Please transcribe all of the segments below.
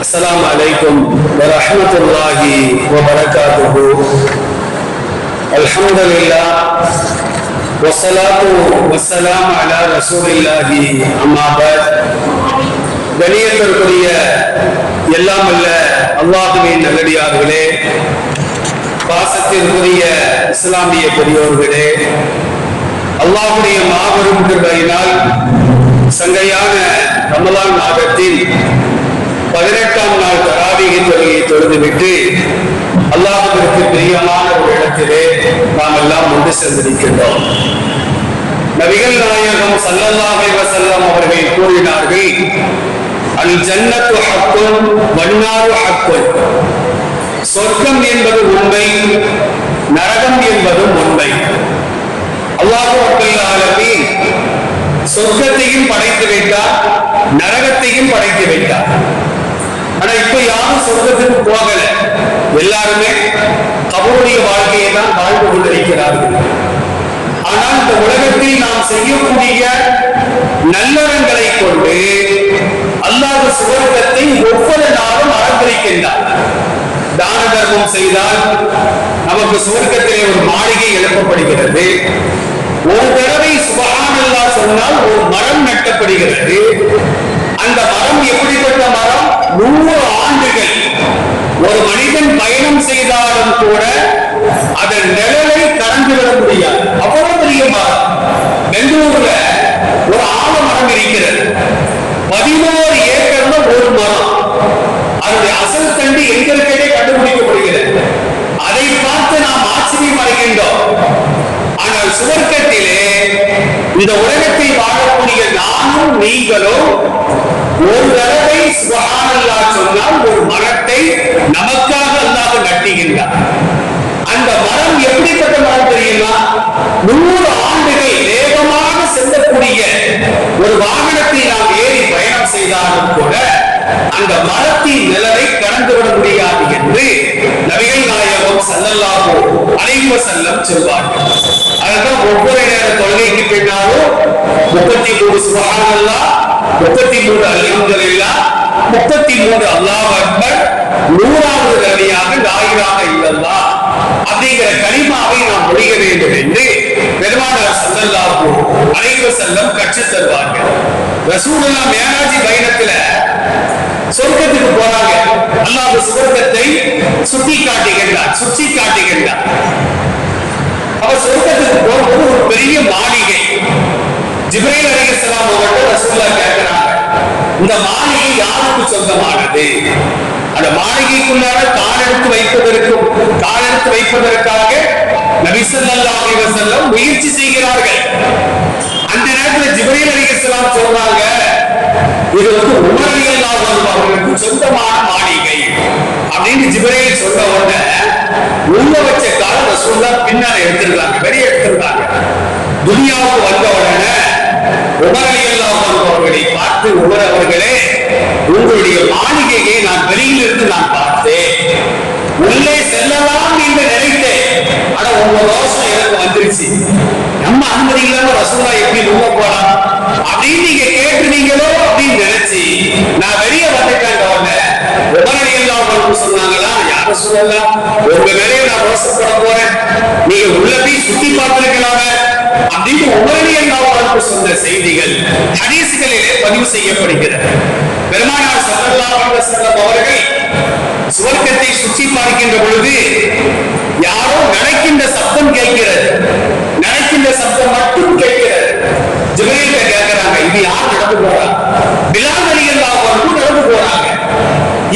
السلام عليكم ورحمة الله وبركاته الحمد لله والصلاة والسلام على رسول الله أما بعد கணியத்திற்குரிய எல்லாம் அல்ல அல்லாஹுவின் நல்லடியார்களே பாசத்திற்குரிய இஸ்லாமிய பெரியோர்களே அல்லாஹுடைய மாபெரும் கிருபையினால் சங்கையான ரமலான் மாதத்தில் பதினெட்டாம் நாள் தராவிகை தொகையை தொழுதுவிட்டு அல்லாஹிற்கு பிரியமான ஒரு இடத்திலே நாம் எல்லாம் ஒன்று சேர்ந்திருக்கின்றோம் நபிகள் நாயகம் சல்லல்லாஹு வசல்லம் அவர்கள் கூறினார்கள் அல் ஜன்னத்து ஹக்குன் வன்னாரு ஹக்குன் சொர்க்கம் என்பது உண்மை நரகம் என்பதும் உண்மை. அல்லாஹு ரப்பல் சொர்க்கத்தையும் படைத்து வைத்தார் நரகத்தையும் படைத்து வைத்தார். ஆனா இப்ப யாரும் சொர்க்கத்துக்கு போகல. எல்லாருமே அவருடைய வாழ்க்கையை தான் வாழ்ந்து கொண்டிருக்கிறார்கள். ஆனால் இந்த உலகத்தில் நாம் செய்யக்கூடிய நல்லறங்களை கொண்டு அல்லாத சுவர்க்கத்தை ஒவ்வொரு நாளும் அலங்கரிக்கின்றார். தான தர்மம் செய்தால் நமக்கு சுவர்க்கத்திலே ஒரு மாளிகை எழுப்பப்படுகிறது. ஒரு தடவை சுபகான சொன்னால் ஒரு மரம் நட்டப்படுகிறது. அந்த மரம் எப்படிப்பட்ட மரம்? நூறு ஆண்டுகள். ஒரு மனிதன் பயணம் செய்தாலும் கூட அதன் நிழலை கடந்து விட முடியாது. அவ்வளவு பெரிய மரம். பெங்களூர்ல ஒரு ஆலமரம் இருக்கிறது. பதினோரு ஏக்கர்ல ஒரு மரம். அதனுடைய அசல் தண்டு எங்களுக்கே கண்டுபிடிக்கப்படுகிறது. அதை பார்த்து நாம் ஆச்சரியம் அடைகின்றோம். ஆனால் சுவர்க்கத்திலே இந்த உலகத்தில் வாழக்கூடிய நானும் நீங்களும் ஒரு தடவை சுகானல்லா சொன்னால் ஒரு மரத்தை நமக்காக அல்லாத நட்டுகின்றார். அந்த மரம் எப்படிப்பட்ட மரம் தெரியுமா? நூறு ஆண்டுகள் வேகமாக செல்லக்கூடிய ஒரு வாகனத்தை நாம் ஏறி பயணம் செய்தாலும் கூட அந்த மரத்தின் நிழலை கடந்து விட முடியாது என்று நபிகள் சல்லல்லாஹோ அலைஹி வஸல்லம் சொல்வார்கள். அதுதான் ஒவ்வொரு நேர தொழுகைக்கு பின்னாலும் முப்பத்தி மூணு சுபஹானல்லாஹ் முப்பத்தி மூணு அல்ஹம்துலில்லாஹ் முப்பத்தி மூணு அல்லாஹ் அக்பர் நூறாவது தடவையாக லாயிலாக இல்லல்லா. அப்படிங்கிற கனிமாவை நாம் மொழிக வேண்டும் என்று பெருமானார் சல்லல்லாஹு அலைஹி வஸல்லம் கற்றுத் தருவார்கள் ரசூலுல்லா மேராஜி பயணத்துல சொர்க்கத்துக்கு போறாங்க. அல்லாஹ் சொர்க்கத்தை சுட்டி காட்டுகின்றார் சுற்றி காட்டுகின்றார். அவர் சொர்க்கத்துக்கு போகும்போது ஒரு பெரிய மாளிகை. ஜிப்ரைல் அலைஹிஸ்ஸலாம் அவர்கள் ரசூலுல்லாஹ் கேட்கிறாங்க. இந்த மாளிகை யாருக்கு சொந்தமானது? அந்த மாளிகைக்குள்ளார கால் எடுத்து வைப்பதற்கும் கால் எடுத்து வைப்பதற்காக நபிசல்லா ஸல்லல்லாஹு அலைஹி முயற்சி செய்கிறார்கள். அந்த நேரத்துல ஜிப்ரைல் அலைஹிஸ்ஸலாம் சொல்றாங்க இது வந்து உமர் அவர்களுக்கு சொந்தமான மாளிகை. அப்படின்னு ஜிபரையில் சொன்ன உடனே உள்ள வச்ச கால ரசூலுல்லாஹ் பின்னால எடுத்திருக்காங்க வெளியே எடுத்திருக்காங்க. துனியாவுக்கு வந்த உடனே உமர் அவர்களை பார்த்து உமர் அவர்களே உங்களுடைய மாளிகையை நான் வெளியிலிருந்து நான் பார்த்தேன். உள்ளே செல்லலாம் என்று நினைத்தேன். ஆனா உங்க ரோசம் எனக்கு வந்துருச்சு. நம்ம அனுமதி இல்லாம ரசூலா எப்படி உள்ள போலாம் அப்படின்னு நீங்க கேட்டுனீங்களோ அப்படின்னு நினைச்சு நான் வெளியே வந்துட்டேன் உடனே. உடனடி சொன்னாங்களா? யார சொல்லலாம் உங்க வேலையை நான் மோசப்பட போறேன். நீங்க உள்ள போய் சுத்தி பார்த்திருக்கலாம. அப்படின்னு உடனடி எல்லாம் சொன்ன செய்திகள் ஹதீசுகளிலே பதிவு செய்யப்படுகிறது. பெருமானார் ஸல்லல்லாஹு அலைஹி வஸல்லம் அவர்கள் சுவர்க்கத்தை சுற்றி பார்க்கின்ற பொழுது யாரோ நடக்கின்ற சத்தம் கேட்கிறது. நடக்கின்ற சத்தம் மட்டும் கேட்கிறது. ஜிப்ரீல்ல கேட்கிறாங்க இது யார் நடந்து போறா? பிலால் ரலியல்லாஹு நடந்து போறாங்க.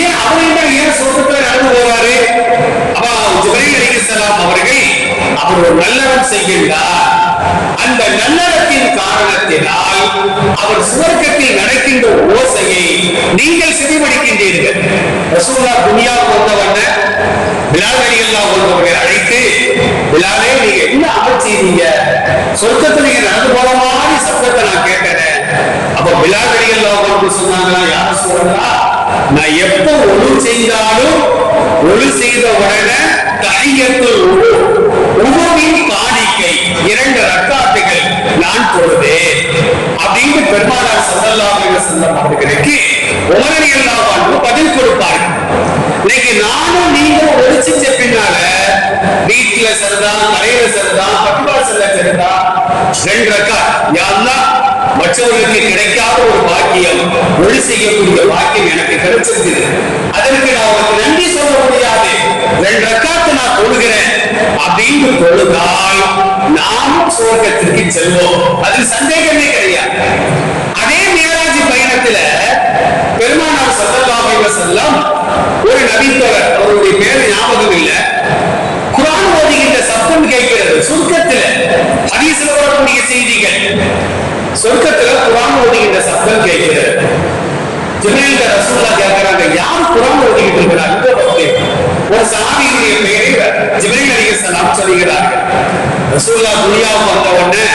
ஏன் அவரையும் ஏன் சொர்க்கத்துல நடந்து போறாரு? அப்ப ஜிப்ரீல் அலைஹிஸ்ஸலாம் அவர்கள் அவர் ஒரு நல்லறம் செய்கின்றார். அந்த நல்லறத்தின் காரணத்தினால் அவர் சுவர்க்கத்தில் நடக்கின்ற ஓசையை நீங்கள் செவிமடிக்கின்றீர்கள். ரசூல்லா துனியா வந்தவன பிலால் அலியெல்லாம் ஒருவர்கள் அழைத்து பிலாலே நீங்க என்ன அமல் செய்தீங்க சொர்க்கத்துல நீங்க நடந்து போற மாதிரி அப்ப பிலால் சொன்னாங்களா? யார் சொல்றா? நான் எப்ப ஒழு செய்தாலும் ஒழு செய்த உடனே தையத்தில் உழு உணவின் காணிக்கை இரண்டு ரக்காத்துகள் நான் தொழுதேன். அப்படின்னு பெருமானார் சல்லல்லாஹு அலைஹி வஸல்லம் அவர்களுக்கு உமரணியல்லாஹு அன்ஹு பதில் வீட்டுல சரிதா தலையில சரிதா பட்டுவாசல்ல சரிதா ரெண்டு ரக்கா யாருன்னா மற்றவர்களுக்கு கிடைக்காத ஒரு பாக்கியம் ஒளி செய்யக்கூடிய பாக்கியம் எனக்கு கிடைச்சிருக்குது. அதற்கு நான் உனக்கு நன்றி சொல்ல முடியாது. ரெண்டு ரக்காத்து நான் தொழுகிறேன். அப்படின்னு தொழுதால் நாமும் சுவர்க்கத்திற்கு செல்வோம். அதில் சந்தேகமே கிடையாது. அதே மேராஜி பயணத்துல பெருமானார் சல்லல்லாஹு அலைஹி வஸல்லம் ஒரு நபித்தவர் அவருடைய பேர் ஞாபகம் இல்லை. குரான் ஓதுகின்ற சத்தம் கேட்கிறது. சொர்க்கத்துல ஹதீஸ்ல வரக்கூடிய செய்திகள். சொர்க்கத்துல குரான் ஓதுகின்ற சத்தம் கேட்கிறது. ஜிப்ரீல் ரசூல்லா கேட்கிறாங்க யார் குரான் ஓதிக்கிட்டு இருக்கிறாங்க இந்த பக்தி ஒரு சஹாபியுடைய பெயரை ஜிப்ரீல் சலாம் சொல்கிறார் ரசூல்லா துனியாவுக்கு வந்த உடனே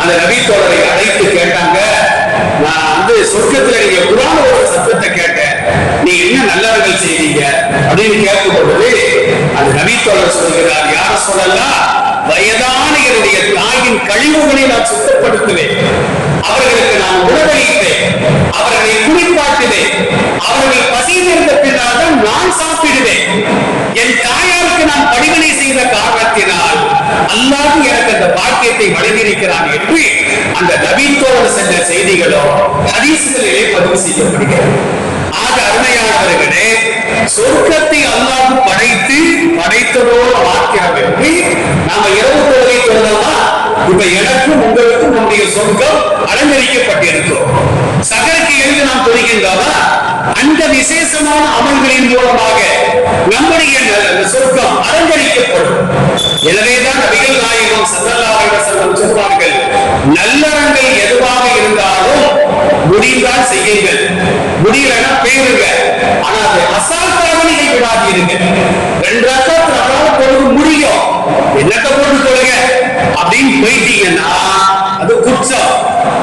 அந்த நபி தோழரை அழைத்து கேட்டாங்க நான் வந்து சொர்க்கத்துல நீங்க குரான் ஒரு சத்தத்தை கேட்டேன். நீங்க என்ன நல்லவர்கள் செய்தீங்க அப்படின்னு கேட்கும் பொழுது அந்த நபி சொல்கிறார் யார சொல்லலாம் வயதான என்னுடைய தாயின் கழிவுகளை நான் சுத்தப்படுத்துவேன். அவர்களுக்கு நான் உணவளித்தேன் அவர்களை குளிப்பாட்டுவேன். அவர்கள் பசி இருந்த பின்னால் நான் சாப்பிடுவேன். என் தாயார் நான் பணிகளை செய்த காரணத்தினால் அல்லாஹ் எனக்கு அந்த பாக்கியத்தை வழங்கியிருக்கிறான் என்று அந்த நவீனத்தோடு சென்ற செய்திகளோ ஹதீசுகளிலே பதிவு செய்யப்படுகிறது. ஆக அருமையானவர்களே சொர்க்கத்தை அல்லாஹ் படைத்து படைத்ததோடு வாக்கியம் என்று நாம இரவு தொழுகை சொல்லலாம் இப்ப எனக்கும் உங்களுக்கும் நம்முடைய சொர்க்கம் அலங்கரிக்கப்பட்டிருக்கிறோம் சகருக்கு எழுந்து நாம் தொழுகின்றோமா? விசேஷமான அமல்களின் மூலமாக நம்முடைய சொர்க்கம் அலங்கரிக்கப்படும். எனவேதான் நபிகள் நாயகம் ஸல்லல்லாஹு அலைஹி சொல்வார்கள் நல்லறங்கள் எதுவாக இருந்தாலும் முடிந்தால் செய்யுங்கள். முடியலன்னா பேருங்க. ஆனா அது அசால்ட்டாக நீங்கள் விடாதீருங்க. ரெண்டு ரக்காத்து நம்மளால பொழுது முடியும். என்னத்தை பொழுது தொழுங்க அப்படின்னு போயிட்டீங்கன்னா அது குற்றம்.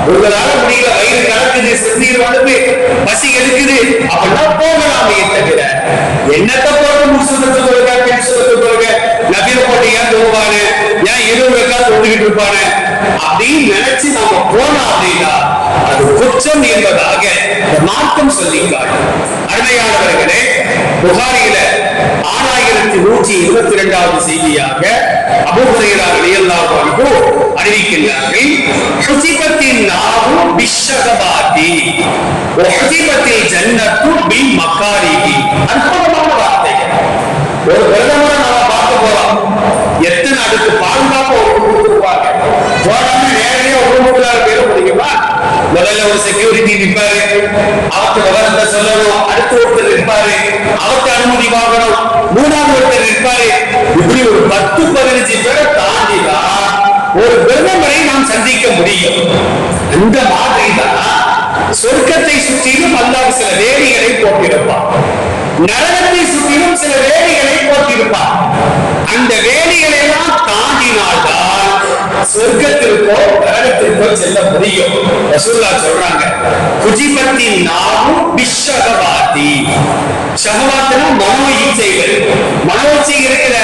உங்களால முடியல வயிறு கலக்குது சிறுநீர் வளர்ந்து பசி எடுக்குது அப்படின்னா போகலாமே தவிர என்னத்தை போட்டு முசுலத்து தொழுக பெண் சுலத்து நவீன போட்டு ஏன் தூவாரு ஏன் இருபது ரக்காத்து தொழுகிட்டு இருப்பாரு? அப்படின்னு நினைச்சு நாம போனோம் அப்படின்னா அது குற்றம் என்பதாக இந்த மார்க்கம் சொல்லிக்காரு அருமையானவர்களே புகாரியில ஆறாயிரத்தி நூற்றி இருபத்தி இரண்டாவது செய்தியாக அபூஹுரைரா ரலியல்லாஹு அறிவிக்கின்றார்கள். ஹுசிபத்தின் நாவு பிஷகபாதி ஹுசிபத்தில் ஜன்னத்து பில் மக்காரிஹி அற்புதமான வார்த்தைகள் ஒரு பிரதமரை நாம பார்க்க போறோம். எத்தனை அதுக்கு பாதுகாப்பு கொடுத்துருப்பாங்க. போடாம நேரடியா முடியுமா? முதல்ல ஒரு செக்யூரிட்டி நிற்பாரு அவருக்கு விவரத்தை சொல்லணும்? அடுத்து ஒருத்தர் நிற்பாரு. அவருக்கு அனுமதி வாங்கணும். மூணாவது ஒருத்தர் நிற்பாரு. இப்படி ஒரு பத்து பதினஞ்சு பேரை தாண்டி தான் ஒரு பிரதமரை நாம் சந்திக்க முடியும். அந்த மாதிரி தான் சொர்க்கத்தை சுற்றிலும் அல்லாஹ் சில வேலிகளை போட்டிருப்பார் நரகத்தை சுற்றிலும் சில வேலிகளை போட்டிருப்பார் அந்த வேலிகளை எல்லாம் தாண்டினால்தான் சொர்க்கத்திற்கோ நரகத்திற்கோ செல்ல முடியும். ரசூல்லா சொல்றாங்க குஜிபத்தின் நாவும் பிஷகவாதி ஷகவாத்தினா மனோ இச்சைகள் மனோ இச்சை இருக்கிற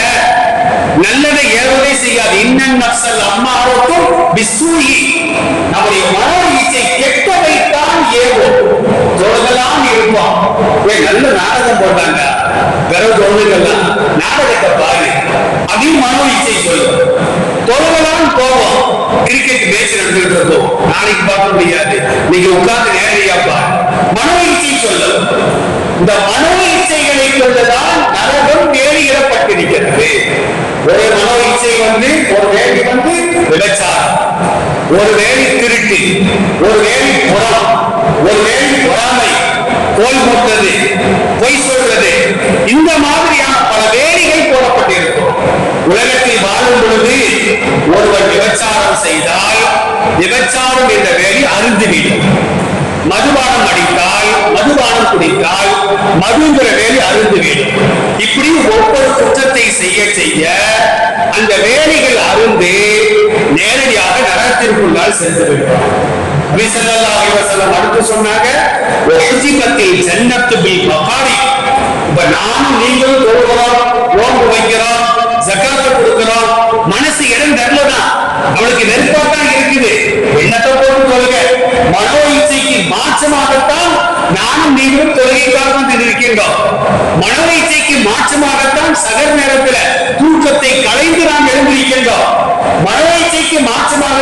நல்லதை ஏவதை செய்யாது. இன்னன் நப்சல் அம்மாவுக்கும் பிசூயி நம்முடைய மனோ இச்சை கெட்டதைத்தான் ஏவும் தொழுகலாம் இருப்போம். ஏய், நல்ல நாடகம் போட்டாங்க. பிற தொழுகெல்லாம் நாடகத்தை பாரு அதையும் மனோ இச்சை சொல்லும். தொழுகலாம் போவோம். கிரிக்கெட் மேட்ச் நடந்துட்டு இருக்கும். நாளைக்கு பார்க்க முடியாது. நீங்க உட்கார்ந்து நேரடியா பாரு மனோ இச்சை சொல்லும். இந்த மனோ இச்சைகளை கொண்டுதான் நரகம் வேலியிடப்பட்டிருக்கிறது ஒரு மனோ இச்சை வந்து ஒரு வேலி வந்து விபச்சாரம். ஒரு வேலி திருட்டு. ஒரு வேலி புறம். ஒரு வேலி பொறாமை கோல் போட்டது பொய் சொல்றது இந்த மாதிரியான பல வேலிகள் போடப்பட்டிருக்கும். உலகத்தில் வாழும் பொழுது ஒருவர் விபச்சாரம் செய்தால் விபச்சாரம் என்ற வேலி அருந்துவிடும் மதுபானம் அடித்தால் மதுபானம் குடித்தால் மதுங்கிற வேலை அருந்துவிடும் இப்படி ஒவ்வொரு குற்றத்தை செய்ய செய்ய அந்த வேலைகள் அருந்து நேரடியாக நரகத்திற்குள்ளால் சென்று விடுவார் ஸல்லல்லாஹு அடுத்து சொன்னாங்க ஜன்னத்து பில் இப்ப நானும் நீங்களும் தொழுகிறோம் வைக்கிறோம் ஜக்காத்து கொடுக்கிறோம் மனசு இடம் தரலதான் அவளுக்கு நெருப்பாத்தான் இருக்குது. எண்ணத்தை போட்டு தொழுக? மனோ இச்சைக்கு மாற்றமாகத்தான் நானும் நீங்களும் தொழுகைக்காக வந்து இருக்கின்றோம் மனோ இச்சைக்கு மாற்றமாகத்தான் சகர் நேரத்துல தூக்கத்தை களைந்து நாம் எழுந்திருக்கின்றோம்.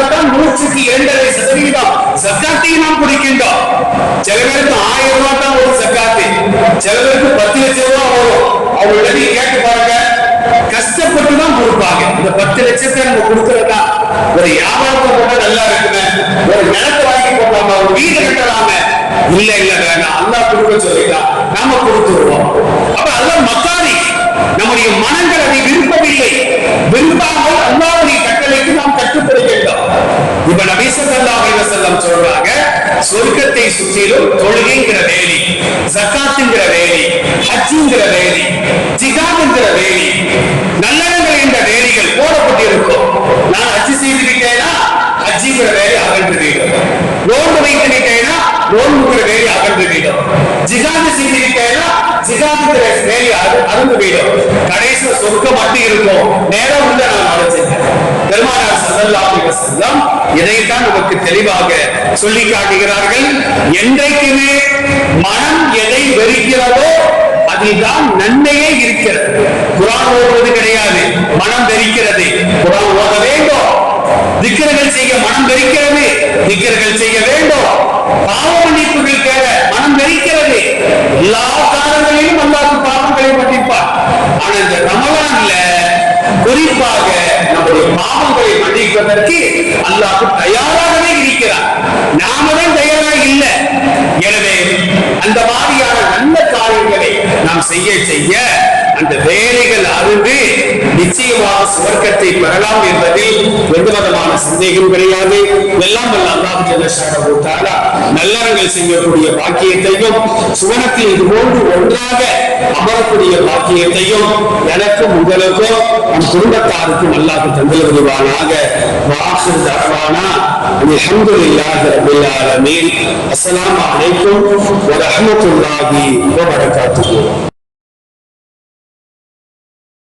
மனோ நூற்றுக்கு இரண்டரை சதவீதம் சக்காத்தையும் நாம் குடிக்கின்றோம். சில பேருக்கு ஆயிரம் ரூபாய் தான் ஒரு சக்காத்து. சில பேருக்கு பத்து லட்சம் ரூபாய் வரும். அவங்கள்ட்ட நீங்க கேட்டு பாருங்க. கஷ்டப்பட்டு தான் கொடுப்பாங்க. இந்த பத்து லட்சத்தை நம்ம கொடுக்கறதா? ஒரு வியாபாரத்தை போட்டா நல்லா இருக்குமே. ஒரு நிலத்தை வாங்கி போடலாமா ஒரு வீடு கட்டலாமே? இல்ல இல்ல வேணாம். அல்லா கொடுக்க சொல்லிட்டான். நாம கொடுத்துருவோம். அப்ப அதெல்லாம் மக்காரி நம்முடைய மனங்கள் அதை விரும்பவில்லை. விரும்பாமல் அல்லாவுடைய கட்டளைக்கு நாம் கட்டுப்படுகின்றோம் இப்ப நபீசல்லா செல்லம் சொல்றாங்க சொர்க்கத்தை சுற்றிலும் தொழுகைங்கிற வேலி ஜக்காத்துங்கிற வேலி ஹஜ்ஜுங்கிற வேலி ஜிகாதுங்கிற வேலி நல்லடங்கள் என்ற வேலிகள் போடப்பட்டிருக்கும். நான் ஹஜ்ஜு செய்து விட்டேனா ஹஜ்ஜுங்கிற வேலி அகன்று விடும் நோன்பு வைத்து விட்டேனா நோன்புங்கிற வேலி அகன்று ஜிகாது செய்து விட்டேனா வேலி அறு- அறுந்து கடைசியில சொர்க்கம் மட்டும் இருக்கும் நேரம் உள்ள நான் அழைச்சிருக்கேன் பெருமானார் ஸல்லல்லாஹு அலைஹி இதைத்தான் நமக்கு தெளிவாக சொல்லி காட்டுகிறார்கள் என்றைக்குமே மனம் எதை வெறுக்கிறதோ அதில்தான் நன்மையே இருக்கிறது. குரான் ஓடுவது கிடையாது மனம் வெறுக்கிறது. குரான் ஓத வேண்டும். திக்கர்கள் செய்ய மனம் வெறுக்கிறது. திக்கர்கள் செய்ய வேண்டும். பாவ மன்னிப்புகள் தேட மனம் வெறுக்கிறது. எல்லா காலங்களிலும் அல்லாஹ் பாவங்களை மன்னிப்பார் ஆனால் இந்த ரமலான்ல குறிப்பாக நம்முடைய பாவங்களை மன்னிப்பதற்கு அல்லாஹ் தயாராகவே இருக்கிறார். நாம தான் தயாராக இல்லை. எனவே அந்த மாதிரியான நல்ல காரியங்களை நாம் செய்ய செய்ய அந்த வேலைகள் அறிந்து நிச்சயமாக சுவர்க்கத்தை பெறலாம் என்பதில் எந்த விதமான சந்தேகம் கிடையாது. எல்லாம் நல்லறங்கள் செய்யக்கூடிய பாக்கியத்தையும் சுவனத்தில் இது போன்று ஒன்றாக அமரக்கூடிய பாக்கியத்தையும் எனக்கும் உங்களுக்கும் நம் குடும்பத்தாருக்கும் அல்லாஹ் தந்தை வருவானாக வாஹிர் தரவானா அல்ஹம்துலில்லாஹி ரப்பில் ஆலமீன். அஸ்ஸலாமு அலைக்கும் வ ரஹ்மத்துல்லாஹி வ பரகாத்துஹு.